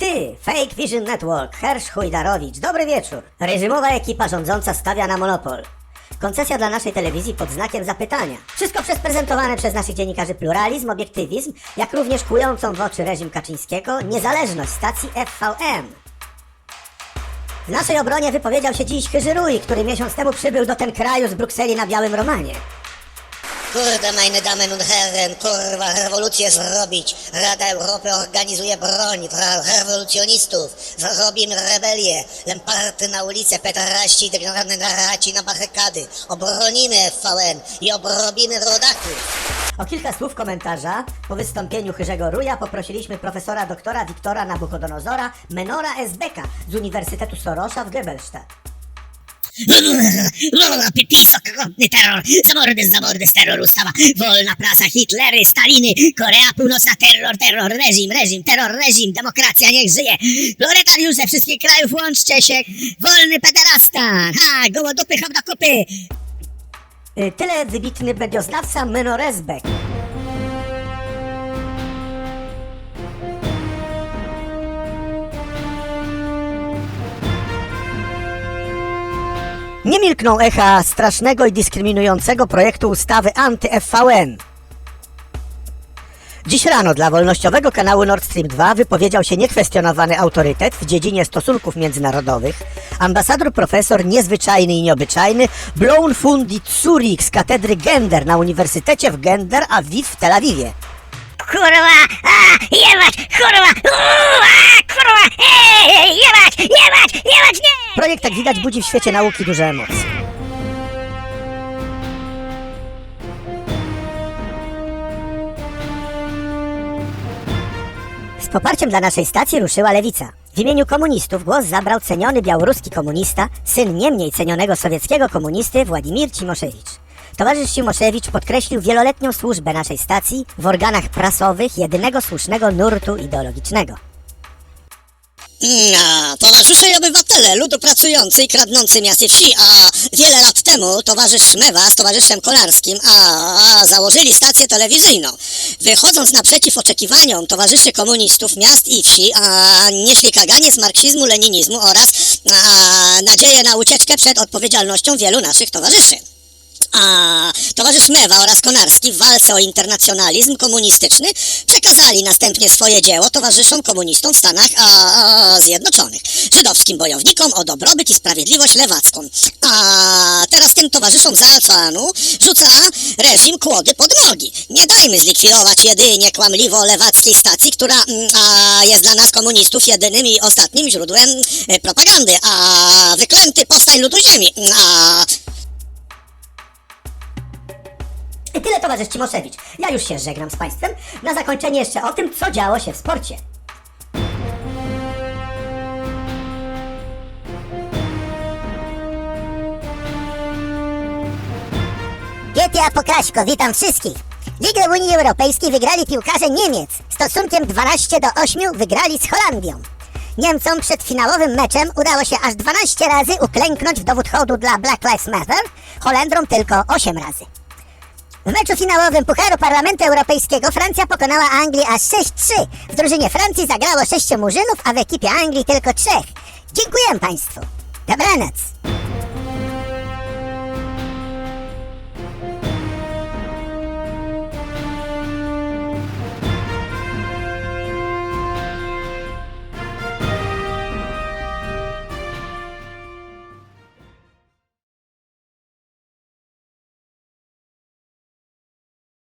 Ty, Fake Vision Network, Hersz Hujdarowicz, dobry wieczór. Reżimowa ekipa rządząca stawia na monopol. Koncesja dla naszej telewizji pod znakiem zapytania. Wszystko przez prezentowane przez naszych dziennikarzy pluralizm, obiektywizm, jak również kłującą w oczy reżim Kaczyńskiego niezależność stacji FVM. W naszej obronie wypowiedział się dziś Chyżyruj, który miesiąc temu przybył do ten kraju z Brukseli na Białym Romanie. Kurde, meine Damen und Herren, kurwa, rewolucję zrobić. Rada Europy organizuje broń dla rewolucjonistów. Zrobimy rebelię. Lemparty na ulicę, petaraści, degeneraci na barykady. Obronimy FVN i obrobimy rodaków. O kilka słów komentarza po wystąpieniu Chyrzego Ruja poprosiliśmy profesora doktora Wiktora Nabuchodonozora Menora Esbeka z Uniwersytetu Sorosza w Gebelstadt. PiS, okropny terror, zamordy, zamordy z terroru, wolna prasa, Hitlery, Staliny, Korea Północna, terror, terror, reżim, reżim, terror, reżim, demokracja, niech żyje. Proletariusze wszystkich krajów, łączcie się, wolny pederasta, ha, gołodupy, hopdokupy. Y, Tyle wybitny medioznawca Menor Esbek. Nie milkną echa strasznego i dyskryminującego projektu ustawy anty-FVN. Dziś rano dla wolnościowego kanału Nord Stream 2 wypowiedział się niekwestionowany autorytet w dziedzinie stosunków międzynarodowych, ambasador profesor niezwyczajny i nieobyczajny Blown Fundi Zurich z katedry Gender na Uniwersytecie w Gender Aviv w Tel Awiwie. Kurwa, a, jebać, kurwa, uuu, a, kurwa, ej, Projekt, jak widać, budzi w świecie nauki duże emocje. Z poparciem dla naszej stacji ruszyła lewica. W imieniu komunistów głos zabrał ceniony białoruski komunista, syn nie mniej cenionego sowieckiego komunisty Władimir Cimoszewicz. Towarzysz Cimoszewicz podkreślił wieloletnią służbę naszej stacji w organach prasowych jedynego słusznego nurtu ideologicznego. No, towarzysze i obywatele, ludu pracujący i kradnący miast i wsi, a wiele lat temu towarzysz Szmewa z towarzyszem Kolarskim, a, a założyli stację telewizyjną. Wychodząc naprzeciw oczekiwaniom towarzyszy komunistów miast i wsi, a nieśli kaganie z marksizmu, leninizmu oraz a, nadzieję na ucieczkę przed odpowiedzialnością wielu naszych towarzyszy. A towarzysz Mewa oraz Konarski w walce o internacjonalizm komunistyczny przekazali następnie swoje dzieło towarzyszom komunistom w Stanach a, a, Zjednoczonych, żydowskim bojownikom o dobrobyt i sprawiedliwość lewacką. A teraz tym towarzyszom Zalfanu rzuca reżim kłody pod nogi. Nie dajmy zlikwidować jedynie kłamliwo lewackiej stacji, która mm, a, jest dla nas komunistów jedynym i ostatnim źródłem e, propagandy. A wyklęty powstań ludu ziemi. A tyle towarzysz Cimoszewicz. Ja już się żegnam z Państwem. Na zakończenie jeszcze o tym, co działo się w sporcie. GTA Pokraśko, witam wszystkich. Ligę Unii Europejskiej wygrali piłkarze Niemiec. Stosunkiem 12 do 8 wygrali z Holandią. Niemcom przed finałowym meczem udało się aż 12 razy uklęknąć w dowód hołdu dla Black Lives Matter, Holendrom tylko 8 razy. W meczu finałowym Pucharu Parlamentu Europejskiego Francja pokonała Anglię aż 6-3. W drużynie Francji zagrało 6 murzynów, a w ekipie Anglii tylko 3. Dziękuję Państwu. Dobranoc.